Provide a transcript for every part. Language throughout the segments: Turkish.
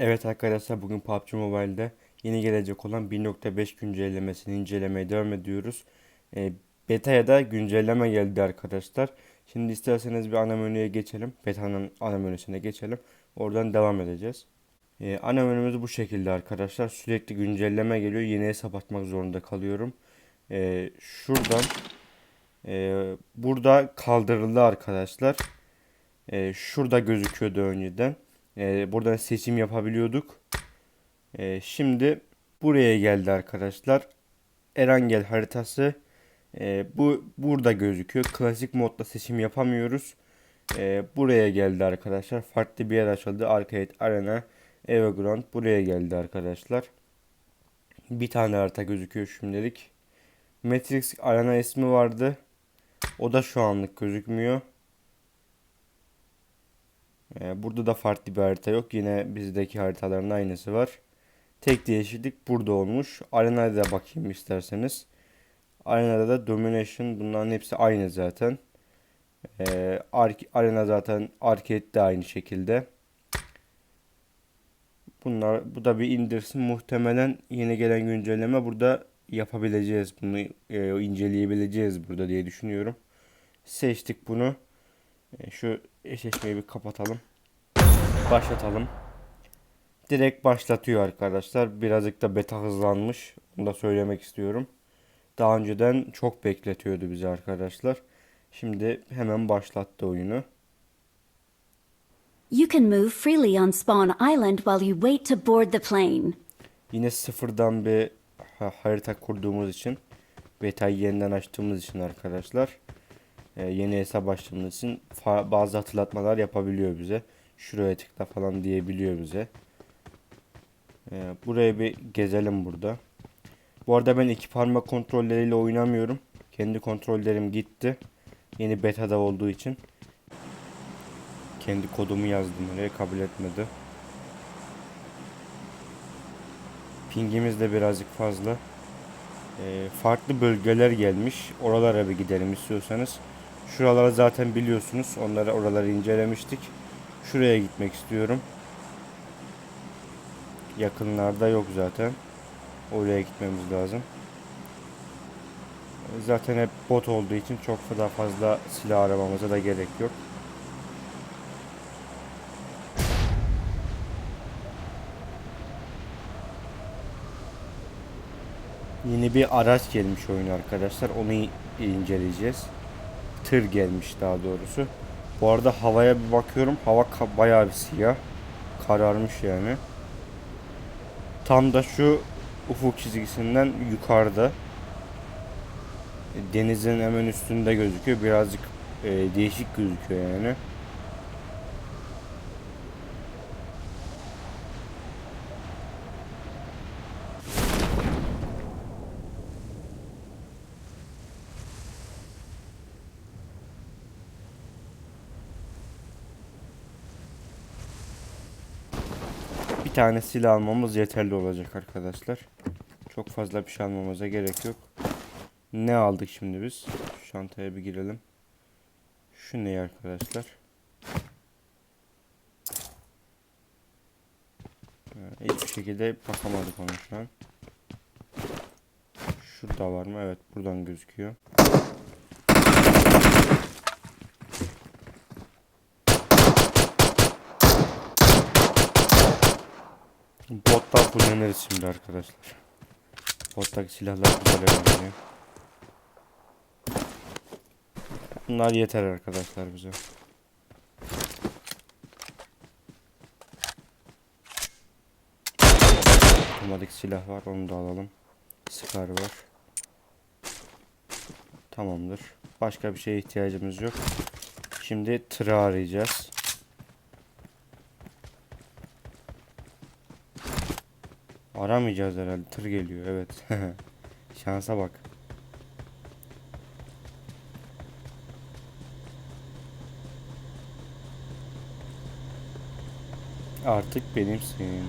Evet arkadaşlar bugün PUBG Mobile'de yeni gelecek olan 1.5 güncellemesini incelemeye devam ediyoruz. E, beta'ya da güncelleme geldi arkadaşlar. Şimdi isterseniz bir ana menüye geçelim. Beta'nın ana menüsüne geçelim. Oradan devam edeceğiz. E, ana menümüz bu şekilde arkadaşlar. Sürekli güncelleme geliyor. Yeni hesap açmak zorunda kalıyorum. E, şuradan e, burada kaldırıldı arkadaşlar. E, şurada gözüküyordu önceden. E, buradan seçim yapabiliyorduk. E, şimdi buraya geldi arkadaşlar. Erangel haritası. E, bu burada gözüküyor. Klasik modda seçim yapamıyoruz. E, buraya geldi arkadaşlar. Farklı bir yer açıldı. Arcade Arena Everground buraya geldi arkadaşlar. Bir tane harita gözüküyor şimdilik. Matrix Arena ismi vardı. O da şu anlık gözükmüyor. Ee, burada da farklı bir harita yok. Yine bizdeki haritaların aynısı var. Tek değişiklik burada olmuş. Arena'da da bakayım isterseniz. Arena'da da Domination bunların hepsi aynı zaten. Ee, Arena zaten Arcade de aynı şekilde. Bunlar bu da bir indirsin. Muhtemelen yeni gelen güncelleme burada yapabileceğiz. Bunu e, inceleyebileceğiz burada diye düşünüyorum. Seçtik bunu. E, şu eşleşmeyi bir kapatalım. Başlatalım. Direkt başlatıyor arkadaşlar. Birazcık da beta hızlanmış. Onu da söylemek istiyorum. Daha önceden çok bekletiyordu bizi arkadaşlar. Şimdi hemen başlattı oyunu. You can move freely on Spawn Island while you wait to board the plane. Yine sıfırdan bir ha- harita kurduğumuz için beta'yı yeniden açtığımız için arkadaşlar e, yeni hesap açtığımız için bazı hatırlatmalar yapabiliyor bize. Şuraya tıkla falan diyebiliyor bize. E, buraya bir gezelim burada. Bu arada ben iki parmak kontrolleriyle oynamıyorum. Kendi kontrollerim gitti. Yeni beta'da olduğu için. Kendi kodumu yazdım oraya kabul etmedi. Pingimiz de birazcık fazla. Ee, farklı bölgeler gelmiş. Oralara bir gidelim istiyorsanız. Şuraları zaten biliyorsunuz. Onları oraları incelemiştik. Şuraya gitmek istiyorum. Yakınlarda yok zaten. Oraya gitmemiz lazım. Zaten hep bot olduğu için çok daha fazla silah aramamıza da gerek yok. Yeni bir araç gelmiş oyun arkadaşlar. Onu inceleyeceğiz. Tır gelmiş daha doğrusu. Bu arada havaya bir bakıyorum. Hava bayağı bir siyah. Kararmış yani. Tam da şu ufuk çizgisinden yukarıda. Denizin hemen üstünde gözüküyor. Birazcık e, değişik gözüküyor yani. Bir tane silah almamız yeterli olacak arkadaşlar. Çok fazla bir şey almamıza gerek yok. Ne aldık şimdi biz? Şu çantaya bir girelim. Şu ne arkadaşlar? Hiçbir şekilde bakamadık ona şu an. Şurada var mı? Evet buradan gözüküyor. Kullanırız şimdi arkadaşlar. Bottaki silahlar oynanıyor. Bunlar yeter arkadaşlar bize. Otomatik silah var onu da alalım. Scar var. Tamamdır. Başka bir şeye ihtiyacımız yok. Şimdi tırı arayacağız. Aramayacağız herhalde. Tır geliyor. Evet. Şansa bak. Artık benimsin.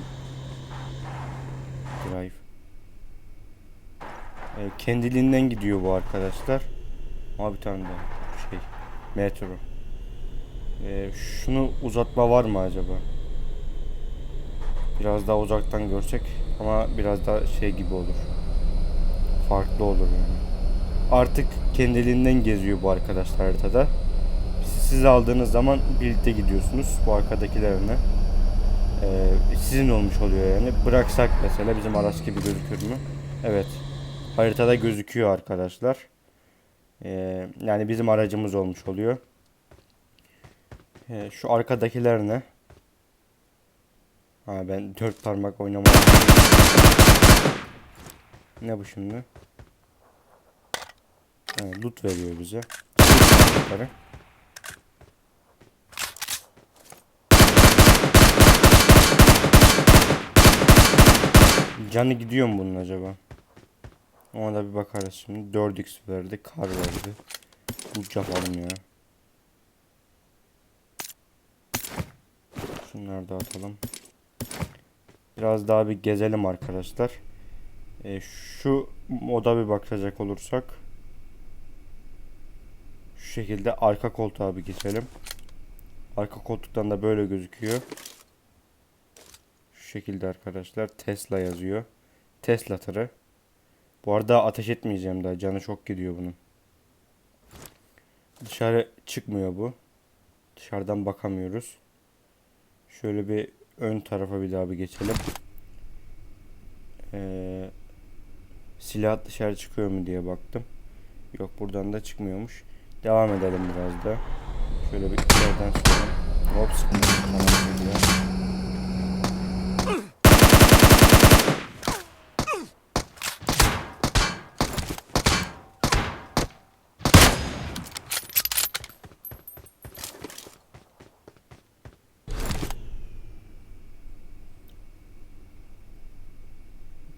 Drive. E, kendiliğinden gidiyor bu arkadaşlar. Ama bir tane daha şey. Metro. E, şunu uzatma var mı acaba? Biraz daha uzaktan görsek ama biraz daha şey gibi olur. Farklı olur yani. Artık kendiliğinden geziyor bu arkadaşlar haritada. Siz, aldığınız zaman birlikte gidiyorsunuz bu arkadakilerine. Ee, sizin olmuş oluyor yani. Bıraksak mesela bizim araç gibi gözükür mü? Evet. Haritada gözüküyor arkadaşlar. Ee, yani bizim aracımız olmuş oluyor. Ee, şu arkadakiler ne? Ha ben dört parmak oynamadım. Ne bu şimdi? Ha, loot veriyor bize. Canı gidiyor mu bunun acaba? Ona da bir bakarız şimdi. 4x verdi, kar verdi. Loot yapalım ya. Şunları da atalım. Biraz daha bir gezelim arkadaşlar. E, şu moda bir bakacak olursak. Şu şekilde arka koltuğa bir geçelim. Arka koltuktan da böyle gözüküyor. Şu şekilde arkadaşlar. Tesla yazıyor. Tesla tırı. Bu arada ateş etmeyeceğim daha. Canı çok gidiyor bunun. Dışarı çıkmıyor bu. Dışarıdan bakamıyoruz. Şöyle bir ön tarafa bir daha bir geçelim. Ee, silah dışarı çıkıyor mu diye baktım. Yok buradan da çıkmıyormuş. Devam edelim biraz da. Şöyle bir içeriden sonra. Hop sıkıntı. Tamam,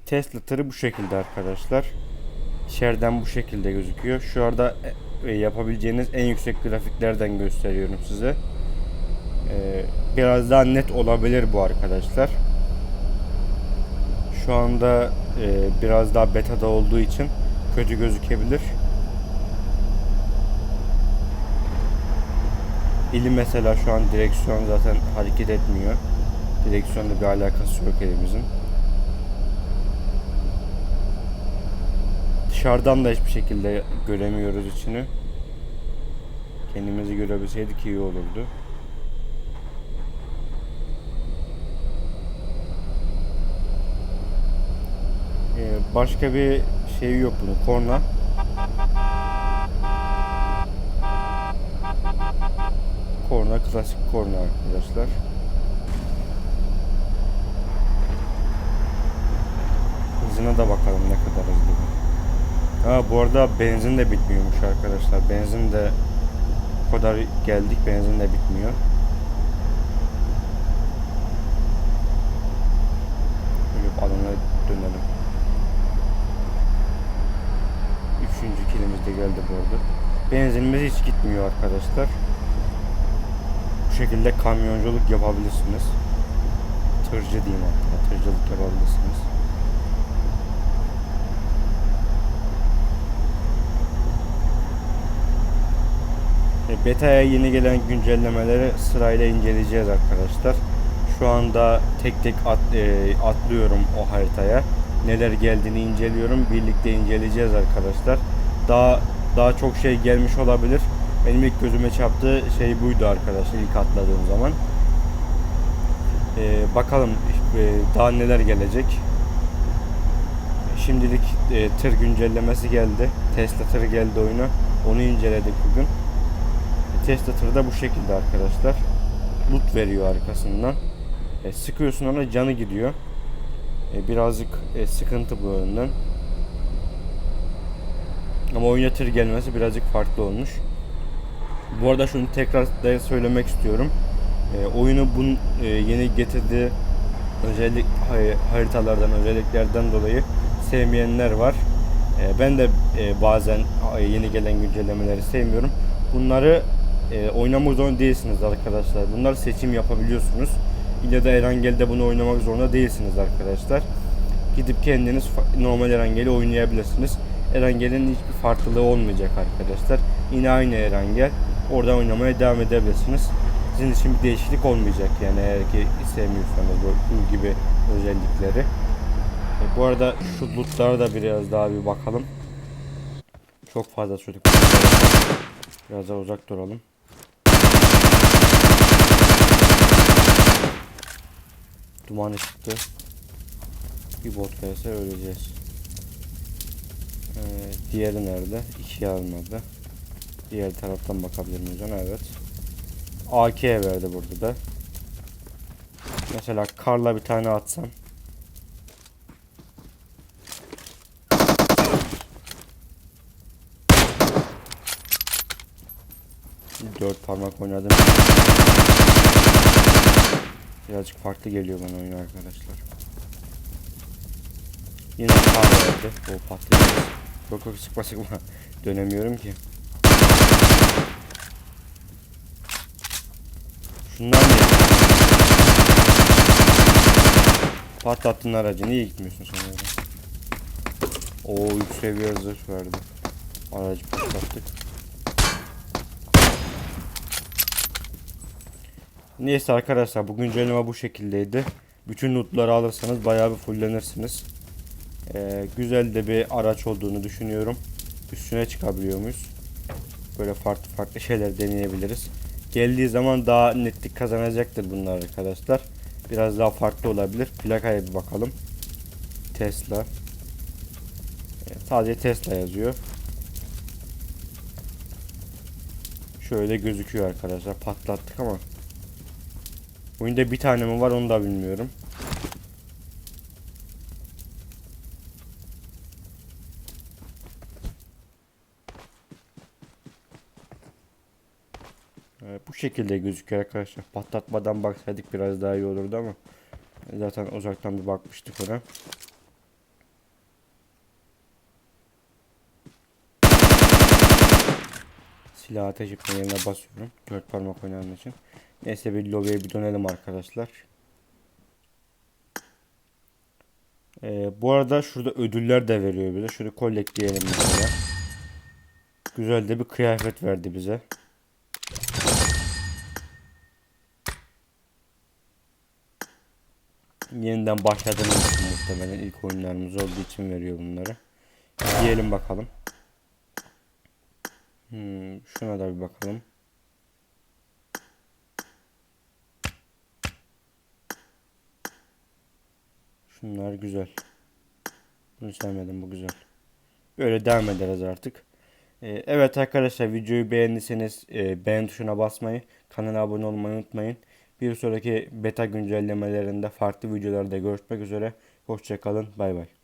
geliyor. Tesla tırı bu şekilde arkadaşlar. İçeriden bu şekilde gözüküyor. Şu anda e, yapabileceğiniz en yüksek grafiklerden gösteriyorum size. Ee, biraz daha net olabilir bu arkadaşlar. Şu anda e, biraz daha betada olduğu için kötü gözükebilir. Eli mesela şu an direksiyon zaten hareket etmiyor. Direksiyonla bir alakası yok elimizin. Dışarıdan da hiçbir şekilde göremiyoruz içini. Kendimizi görebilseydik iyi olurdu. Ee, başka bir şey yok bunun. Korna. Korna klasik korna arkadaşlar. Hızına da bakalım ne kadar hızlı. Bu. Ha bu arada benzin de bitmiyormuş arkadaşlar. Benzin de o kadar geldik benzin de bitmiyor. Böyle alana dönelim. Üçüncü kilimiz de geldi bu arada. Benzinimiz hiç gitmiyor arkadaşlar. Bu şekilde kamyonculuk yapabilirsiniz. Tırcı diyeyim hatta. Tırcılık yapabilirsiniz. Beta'ya yeni gelen güncellemeleri sırayla inceleyeceğiz arkadaşlar. Şu anda tek tek at, e, atlıyorum o haritaya. Neler geldiğini inceliyorum. Birlikte inceleyeceğiz arkadaşlar. Daha daha çok şey gelmiş olabilir. Benim ilk gözüme çarptığı şey buydu arkadaşlar ilk atladığım zaman. E, bakalım e, daha neler gelecek. Şimdilik e, tır güncellemesi geldi. Tesla tırı geldi oyuna. Onu inceledik bugün. Tesla tırı da bu şekilde arkadaşlar. Loot veriyor arkasından. E, sıkıyorsun ona canı gidiyor. E, birazcık e, sıkıntı bu yönden. Ama oyuna tır gelmesi birazcık farklı olmuş. Bu arada şunu tekrar da söylemek istiyorum. E, oyunu bunun e, yeni getirdiği özellik haritalardan, özelliklerden dolayı sevmeyenler var. E, ben de e, bazen e, yeni gelen güncellemeleri sevmiyorum. Bunları e, oynamak zorunda değilsiniz arkadaşlar. Bunlar seçim yapabiliyorsunuz. İlle de Erangel'de bunu oynamak zorunda değilsiniz arkadaşlar. Gidip kendiniz normal Erangel'i oynayabilirsiniz. Erangel'in hiçbir farklılığı olmayacak arkadaşlar. Yine aynı Erangel. Orada oynamaya devam edebilirsiniz. sizin için bir değişiklik olmayacak yani eğer ki istemiyorsanız bu gibi özellikleri. E, bu arada şu lootlara da biraz daha bir bakalım. Çok fazla çocuk. Biraz daha uzak duralım. Duman çıktı. Bir bot gelse öleceğiz. Ee, diğeri nerede? İkiye almadı. Diğer taraftan bakabilir miyiz ona? Evet. AK verdi burada da. Mesela karla bir tane atsam. Dört parmak oynadım. Birazcık farklı geliyor bana oyun arkadaşlar. Yine kar. O patlayacak. Çok çok sıkma sıkma. Dönemiyorum ki. Şunlar ne? Patlattın aracı. Niye gitmiyorsun sen öyle? Oo 3 seviye zırh verdi. Aracı patlattık. Neyse arkadaşlar bu güncelleme bu şekildeydi. Bütün lootları alırsanız bayağı bir fullenirsiniz. Ee, güzel de bir araç olduğunu düşünüyorum. Üstüne çıkabiliyor muyuz? Böyle farklı farklı şeyler deneyebiliriz. Geldiği zaman daha netlik kazanacaktır bunlar arkadaşlar. Biraz daha farklı olabilir. Plakaya bir bakalım. Tesla. Ee, sadece Tesla yazıyor. Şöyle gözüküyor arkadaşlar. Patlattık ama. Oyunda bir tane mi var onu da bilmiyorum. Evet, bu şekilde gözüküyor arkadaşlar. Patlatmadan baksaydık biraz daha iyi olurdu ama zaten uzaktan bir bakmıştık ona. Silah ateş etme yerine basıyorum. Dört parmak oynanma için. Neyse bir lobiye bir dönelim arkadaşlar. Ee, bu arada şurada ödüller de veriyor bize. Şöyle collect diyelim mesela. Güzel de bir kıyafet verdi bize. Yeniden başladığımız için muhtemelen ilk oyunlarımız olduğu için veriyor bunları. Diyelim bakalım. Hmm, şuna da bir bakalım. Şunlar güzel. Bunu sevmedim bu güzel. Böyle devam ederiz artık. Ee, evet arkadaşlar videoyu beğendiyseniz e, beğen tuşuna basmayı, kanala abone olmayı unutmayın. Bir sonraki beta güncellemelerinde farklı videolarda görüşmek üzere. Hoşçakalın. Bay bay.